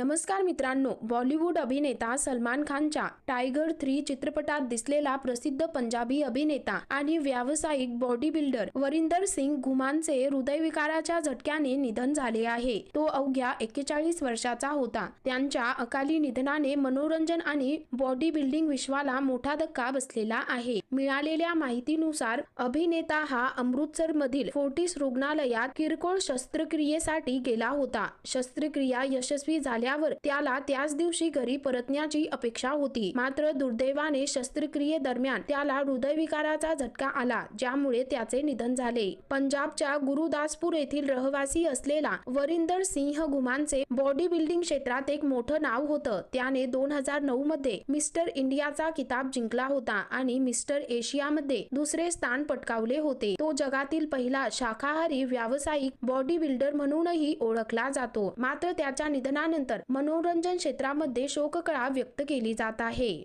नमस्कार मित्रांनो बॉलिवूड अभिनेता सलमान खानच्या टायगर थ्री चित्रपटात दिसलेला प्रसिद्ध पंजाबी अभिनेता आणि व्यावसायिक बॉडी बिल्डर वरिंदर सिंग घुमानचे हृदयविकाराच्या झटक्याने निधन झाले आहे. तो अवघ्या एक्केचाळीस वर्षाचा होता. त्यांच्या अकाली निधनाने मनोरंजन आणि बॉडी बिल्डिंग विश्वाला मोठा धक्का बसलेला आहे. मिळालेल्या माहितीनुसार अभिनेता हा अमृतसर मधील फोर्टिस रुग्णालयात किरकोळ शस्त्रक्रियेसाठी गेला होता. शस्त्रक्रिया यशस्वी झाल्यावर त्याला त्याच दिवशी घरी परतण्याची अपेक्षा होती. मात्र दुर्दैवाने शस्त्रक्रियेदरम्यान त्याला हृदयविकाराचा झटका आला ज्यामुळे त्याचे निधन झाले. पंजाबच्या गुरुदासपूर येथील रहिवासी असलेला वरिंदर सिंह गुमानचे बॉडी बिल्डिंग क्षेत्रात एक मोठं नाव होतं. त्याने दोन हजार नऊ मध्ये मिस्टर इंडियाचा किताब जिंकला होता आणि मिस्टर एशियामध्ये दुसरे स्थान पटकावले होते. तो जगातील पहिला शाकाहारी व्यावसायिक बॉडी बिल्डर म्हणूनही ओळखला जातो. मात्र त्याच्या निधनानंतर मनोरंजन क्षेत्रामध्ये शोककळा व्यक्त केली जात आहे.